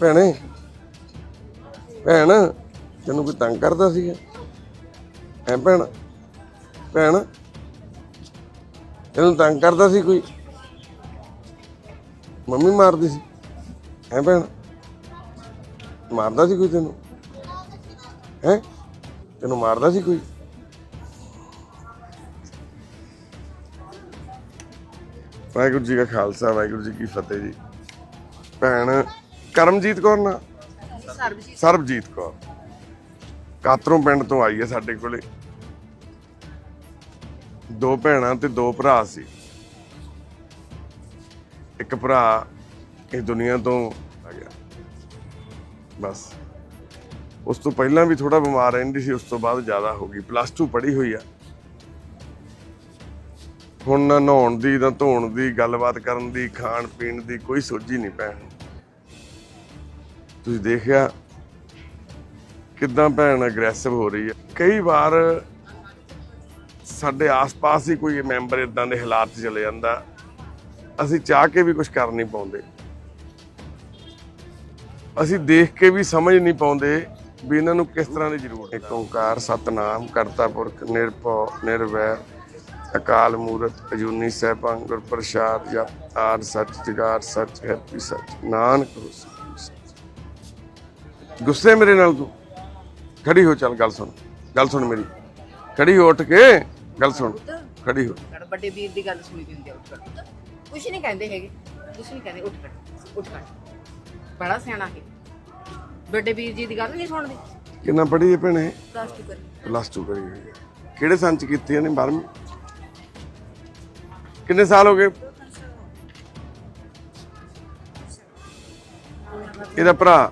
ਭੈਣੇ। ਭੈਣ, ਤੈਨੂੰ ਕੋਈ ਤੰਗ ਕਰਦਾ ਸੀਗਾ? ਐ ਭੈਣ? ਭੈਣ, ਤੈਨੂੰ ਤੰਗ ਕਰਦਾ ਸੀ ਕੋਈ? ਮੰਮੀ ਮਾਰਦੀ ਸੀ। ਐ ਭੈਣ? ਮਾਰਦਾ ਸੀ ਕੋਈ ਤੈਨੂੰ? ਹੈ? ਤੈਨੂੰ ਮਾਰਦਾ ਸੀ ਕੋਈ? ਵਾਹਿਗੁਰੂ ਜੀ ਕਾ ਖਾਲਸਾ, ਵਾਹਿਗੁਰੂ ਜੀ ਕੀ ਫਤਿਹ ਜੀ। ਭੈਣ ਕਰਮਜੀਤ ਕੌਰ ਨਾ ਸਰਬਜੀਤ। ਸਰਬਜੀਤ ਕੌਰ। ਕਾਤਰੋਂ ਪਿੰਡ ਤੋਂ ਆਈ ਹੈ ਸਾਡੇ ਕੋਲੇ। ਦੋ ਭੈਣਾਂ ਤੇ ਦੋ ਭਰਾ ਸੀ। ਇੱਕ ਭਰਾ ਇਸ ਦੁਨੀਆ ਤੋਂ ਆ ਗਿਆ। ਬਸ। ਉਸ ਤੋਂ ਪਹਿਲਾਂ ਵੀ ਥੋੜਾ ਬਿਮਾਰ ਰਹਿੰਦੀ ਸੀ ਉਸ ਤੋਂ ਬਾਅਦ ਜ਼ਿਆਦਾ ਹੋ ਗਈ। ਪਲੱਸ 2 ਪੜ੍ਹੀ ਹੋਈ ਆ। ਹੁਣ ਨਾ ਨਹਾਉਣ ਦੀ ਨਾ ਧੋਣ ਦੀ ਗੱਲਬਾਤ ਕਰਨ ਦੀ ਖਾਣ ਪੀਣ ਦੀ ਕੋਈ ਸੋਝੀ ਨਹੀਂ ਨੂੰ। ਤੁਸੀਂ ਦੇਖਿਆ ਕਿੱਦਾਂ ਭੈਣ ਅਗਰੈਸਿਵ ਹੋ ਰਹੀ ਹੈ? ਕਈ ਵਾਰ ਸਾਡੇ ਆਸ-ਪਾਸ ਹੀ ਕੋਈ ਮੈਂਬਰ ਇਦਾਂ ਦੇ ਹਾਲਾਤ 'ਚ ਚਲੇ ਜਾਂਦਾ। ਅਸੀਂ ਚਾਹ ਕੇ ਵੀ ਕੁਝ ਕਰ ਨਹੀਂ ਪਾਉਂਦੇ। ਅਸੀਂ ਦੇਖ ਕੇ ਵੀ ਸਮਝ ਨਹੀਂ ਪਾਉਂਦੇ ਵੀ ਇਹਨਾਂ ਨੂੰ ਕਿਸ ਤਰ੍ਹਾਂ ਦੀ ਜ਼ਰੂਰਤ ਹੈ। ਇੱਕ ਓੰਕਾਰ, ਸਤਨਾਮ ਕਰਤਾ ਪੁਰਖ ਨਿਰਭਉ, ਨਿਰਵੈਰ, ਅਕਾਲ ਮੂਰਤ, ਅਜੂਨੀ ਸੈਭੰ ਗੁਰ ਪ੍ਰਸਾਦ ਜਪ ਆਦ ਸੱਚ ਜੁਗਾਦ ਸੱਚ ਹੈ ਵੀ ਨਾਨਕ ਹੋਸੀ ਗੁੱਸੇ ਮੇਰੇ ਨਾਲ ਤੂੰ। ਖੜੀ ਹੋ ਚੱਲ ਗੱਲ ਸੁਣ। ਗੱਲ ਸੁਣ ਮੇਰੀ। ਖੜੀ ਹੋ ਉੱਠ ਕੇ ਗੱਲ ਸੁਣ। ਖੜੀ ਹੋ। ਵੱਡੇ ਵੀਰ ਦੀ ਗੱਲ ਸੁਣੀ ਦਿੰਦੇ ਉੱਠ ਕਰ ਕੁਛ ਨਹੀਂ ਕਹਿੰਦੇ ਹੈਗੇ। ਕੁਛ ਨਹੀਂ ਕਹਿੰਦੇ ਉੱਠ ਕਰ ਉੱਠ ਕਰ ਬੜਾ ਸਿਆਣਾ ਹੈ ਵੱਡੇ ਵੀਰ ਜੀ ਦੀ ਗੱਲ ਨਹੀਂ ਸੁਣਦੇ। ਕਿੰਨਾ ਪੜ੍ਹੀ ਹੈ ਭੈਣੇ? ਪਲੱਸ ਟੂ ਕਰੀ। ਪਲੱਸ 2 ਕਰੀ ਹੋਈ ਹੈ। ਕਿਹੜੇ ਸੰਨ ਚ ਕੀਤੀ ਇਹਨੇ? 12ਵੀਂ ਕਿੰਨੇ ਸਾਲ ਹੋ ਗਏ? ਇਹਦਾ ਭਰਾ?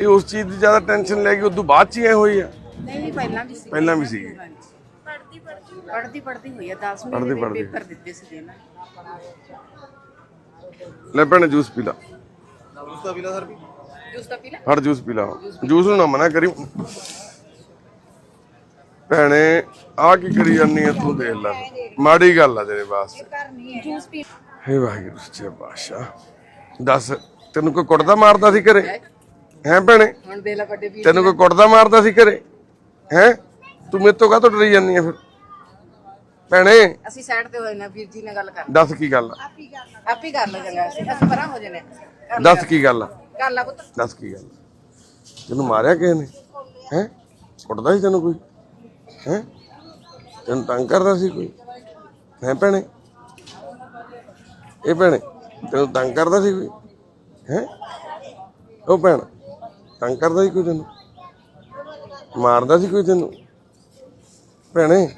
ਇਹ ਉਸ ਚੀਜ਼ ਦੀ ਜ਼ਿਆਦਾ ਟੈਨਸ਼ਨ ਲੈ ਗਈ ਉਦੋਂ ਬਾਅਦ ਚ ਹੀ ਐ ਹੋਈ ਆ। ਨਹੀਂ ਨਹੀਂ ਪਹਿਲਾਂ ਵੀ ਸੀ ਪਹਿਲਾਂ ਵੀ ਸੀ ਪੜਦੀ ਪੜਦੀ ਪੜਦੀ ਪੜਦੀ ਹੋਈ ਆ 10 ਪੜ੍ਹਦੀ- ਮਿੰਟ ਪੜ੍ਹਦੀ। ਪੇਪਰ ਦਿੱਤੇ ਸੀ ਦੇਣਾ ਲੈ ਭੈਣੇ ਜੂਸ ਪੀ ਲਾ। ਜੂਸ ਤਾਂ ਪੀ ਲੈ ਫੜ ਜੂਸ ਪੀ ਲਾ। ਜੂਸ ਨੂੰ ਨਾ ਮਨਾ ਕਰੀ। ਭੈਣੇ ਆ ਕੀ ਕਰੀ ਜਾਂਦੀ ਆ ਤੂੰ ਦੇਖ ਲੈ। ਮਾੜੀ ਗੱਲ ਆ ਤੇਰੇ ਵਾਸਤੇ। ਜੂਸ ਪੀ ਹੇ ਵਾਹਿਗੁਰੂ ਸੱਚੇ ਪਾਤਸ਼ਾਹ। ਦੱਸ ਤੈਨੂੰ ਕੋਈ ਕੁੱਟਦਾ ਮਾਰਦਾ ਸੀ ਘਰੇ? ਹੈ ਭੈਣੇ? ਹੁਣ ਦੇ ਲੈ ਵੱਡੇ ਵੀਰ ਤੈਨੂੰ ਕੋਈ ਕੁੱਟਦਾ ਮਾਰਦਾ ਸੀ ਘਰੇ? ਹੈ? ਤੂੰ ਮੇਰੇ ਤੋਂ ਕਾਹਤੋਂ ਡਰੀ ਜਾਂਦੀ ਆ ਫਿਰ? ਭੈਣੇ ਅਸੀਂ ਸਾਈਡ ਤੇ ਹੋਏ ਨਾ ਵੀਰ ਜੀ ਨਾਲ ਗੱਲ ਕਰ ਦੱਸ ਕੀ ਗੱਲ ਆ? ਆਪ ਹੀ ਕਰ ਲੈ ਜਗਾ ਅਸੀਂ ਅਸੀਂ ਪਰਾਂ ਹੋ ਜਨੇ ਦੱਸ ਕੀ ਗੱਲ ਆ? ਕਰ ਲੈ ਪੁੱਤ। ਦੱਸ ਕੀ ਗੱਲ ਆ? ਤੈਨੂੰ ਮਾਰਿਆ ਕਿਸੇ ਨੇ? ਹੈ? ਕੁੱਟਦਾ ਸੀ ਤੈਨੂੰ ਕੋਈ? ਹੈ? ਤੈਨੂੰ ਤੰਗ ਕਰਦਾ ਸੀ ਕੋਈ? ਹੈ ਭੈਣੇ? ਇਹ ਭੈਣੇ ਤੈਨੂੰ ਤੰਗ ਕਰਦਾ ਸੀ ਕੋਈ? ਹੈ? ਉਹ ਭੈਣ ਤੰਗ ਕਰਦਾ ਸੀ ਕੋਈ ਤੈਨੂੰ? ਮਾਰਦਾ ਸੀ ਕੋਈ ਤੈਨੂੰ? ਭੈਣੇ,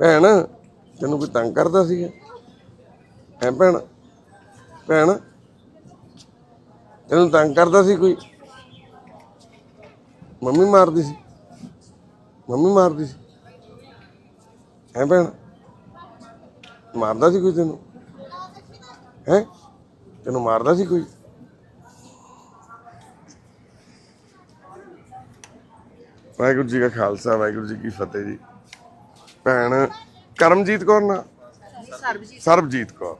ਭੈਣ, ਤੈਨੂੰ ਕੋਈ ਤੰਗ ਕਰਦਾ ਸੀਗਾ ਹੈ ਭੈਣ? ਭੈਣ, ਤੈਨੂੰ ਤੰਗ ਕਰਦਾ ਸੀ ਕੋਈ? ਮੰਮੀ ਮਾਰਦੀ ਸੀ। ਮੰਮੀ ਮਾਰਦੀ ਸੀ। ਹੈ ਭੈਣ? ਮਾਰਦਾ ਸੀ ਕੋਈ ਤੈਨੂੰ? ਹੈ? ਤੈਨੂੰ ਮਾਰਦਾ ਸੀ ਕੋਈ? ਵਾਹਿਗੁਰੂ ਜੀ ਕਾ ਖਾਲਸਾ ਵਾਹਿਗੁਰੂ ਜੀ ਕੀ ਫਤਿਹ ਜੀ। ਭੈਣ ਕਰਮਜੀਤ ਕੌਰ ਨਾ? ਸਰਬਜੀਤ। ਸਰਬਜੀਤ ਕੌਰ।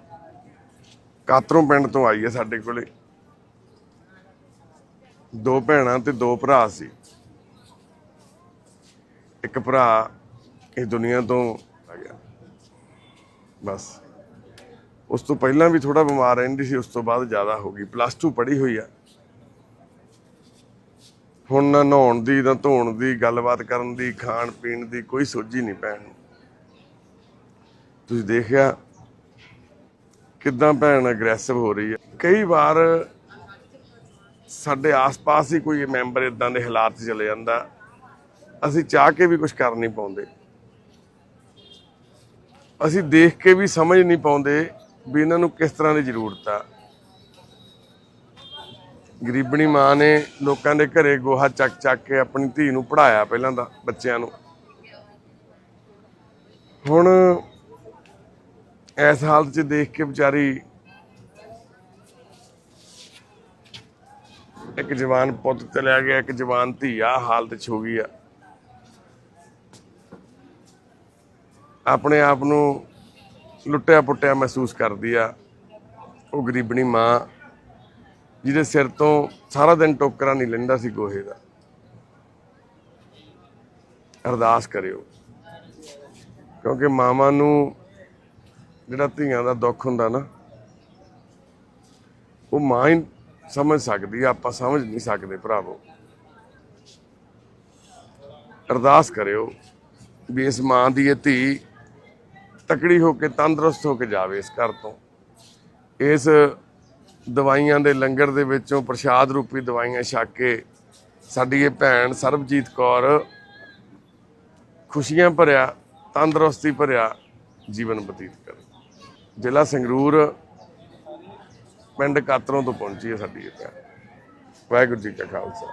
ਕਾਤਰੋਂ ਪਿੰਡ ਤੋਂ ਆਈ ਹੈ ਸਾਡੇ ਕੋਲੇ। ਦੋ ਭੈਣਾਂ ਤੇ ਦੋ ਭਰਾ ਸੀ। ਇੱਕ ਭਰਾ ਇਸ ਦੁਨੀਆ ਤੋਂ ਆ ਗਿਆ। ਬਸ। ਉਸ ਤੋਂ ਪਹਿਲਾਂ ਵੀ ਥੋੜਾ ਬਿਮਾਰ ਰਹਿੰਦੀ ਸੀ ਉਸ ਤੋਂ ਬਾਅਦ ਜ਼ਿਆਦਾ ਹੋ ਗਈ। ਪਲੱਸ 2 ਪੜ੍ਹੀ ਹੋਈ ਆ। ਹੁਣ ਨਾ ਨਹਾਉਣ ਦੀ ਨਾ ਧੋਣ ਦੀ, ਗੱਲਬਾਤ ਕਰਨ ਦੀ, ਖਾਣ ਪੀਣ ਦੀ ਕੋਈ ਸੋਝੀ ਨਹੀਂ ਭੈਣ। ਨੂੰ ਤੁਸੀਂ ਦੇਖਿਆ ਕਿੱਦਾਂ ਭੈਣ ਅਗਰੈਸਿਵ ਹੋ ਰਹੀ ਹੈ? ਕਈ ਵਾਰ ਸਾਡੇ ਆਸ-ਪਾਸ ਹੀ ਕੋਈ ਮੈਂਬਰ ਇਦਾਂ ਦੇ ਹਾਲਾਤ 'ਚ ਚਲੇ ਜਾਂਦਾ। ਅਸੀਂ ਚਾਹ ਕੇ ਵੀ ਕੁਝ ਕਰ ਨਹੀਂ ਪਾਉਂਦੇ। ਅਸੀਂ ਦੇਖ ਕੇ ਵੀ ਸਮਝ ਨਹੀਂ ਪਾਉਂਦੇ ਵੀ ਇਹਨਾਂ ਨੂੰ ਕਿਸ ਤਰ੍ਹਾਂ ਦੀ ਜ਼ਰੂਰਤ ਆ। ਗਰੀਬਣੀ ਮਾਂ ਨੇ ਲੋਕਾਂ ਦੇ ਘਰੇ ਗੋਹਾ ਚੱਕ ਚੱਕ ਕੇ ਆਪਣੀ ਧੀ ਨੂੰ ਪੜਾਇਆ ਪਹਿਲਾਂ ਤਾਂ ਬੱਚਿਆਂ ਨੂੰ। ਹੁਣ ਇਸ ਹਾਲਤ 'ਚ ਦੇਖ ਕੇ ਵਿਚਾਰੀ ਇੱਕ ਜਵਾਨ ਪੁੱਤ ਚਲਿਆ ਗਿਆ, ਇੱਕ ਜਵਾਨ ਧੀ ਆ ਹਾਲਤ 'ਚ ਹੋ ਗਈ ਆ। ਆਪਣੇ ਆਪ ਨੂੰ ਲੁੱਟਿਆ ਪੁੱਟਿਆ ਮਹਿਸੂਸ ਕਰਦੀ ਆ ਉਹ ਗਰੀਬਣੀ ਮਾਂ। ਜਿਹਦੇ ਸਿਰ ਤੋਂ ਸਾਰਾ ਦਿਨ ਟੋਕਰਾ ਨਹੀਂ ਲੈਂਦਾ ਸੀ ਗੋਹੇ ਦਾ। ਅਰਦਾਸ ਕਰਿਓ। ਕਿਉਂਕਿ ਮਾਵਾਂ ਨੂੰ ਜਿਹੜਾ ਧੀਆਂ ਦਾ ਦੁੱਖ ਹੁੰਦਾ ਨਾ, ਉਹ ਮਾਂ ਹੀ ਸਮਝ ਸਕਦੀ ਆ, ਆਪਾਂ ਸਮਝ ਨਹੀਂ ਸਕਦੇ ਭਰਾਵੋ। ਅਰਦਾਸ ਕਰਿਓ ਵੀ ਇਸ ਮਾਂ ਦੀ ਇਹ ਧੀ ਤਕੜੀ ਹੋ ਕੇ ਤੰਦਰੁਸਤ ਹੋ ਕੇ ਜਾਵੇ ਇਸ ਘਰ ਤੋਂ। ਇਸ ਦਵਾਈਆਂ ਦੇ ਲੰਗਰ ਦੇ ਵਿੱਚੋਂ ਪ੍ਰਸ਼ਾਦ ਰੂਪੀ ਦਵਾਈਆਂ ਛਕ ਕੇ ਸਾਡੀ ਇਹ ਭੈਣ ਸਰਬਜੀਤ ਕੌਰ ਖੁਸ਼ੀਆਂ ਭਰਿਆ, ਤੰਦਰੁਸਤੀ ਭਰਿਆ ਜੀਵਨ ਬਤੀਤ ਕਰੇ। ਜ਼ਿਲ੍ਹਾ ਸੰਗਰੂਰ ਪਿੰਡ ਕਾਤਰੋਂ ਤੋਂ ਪਹੁੰਚੀ ਹੈ ਸਾਡੀ ਇਹ ਭੈਣ। ਵਾਹਿਗੁਰੂ ਜੀ ਕਾ ਖਾਲਸਾ।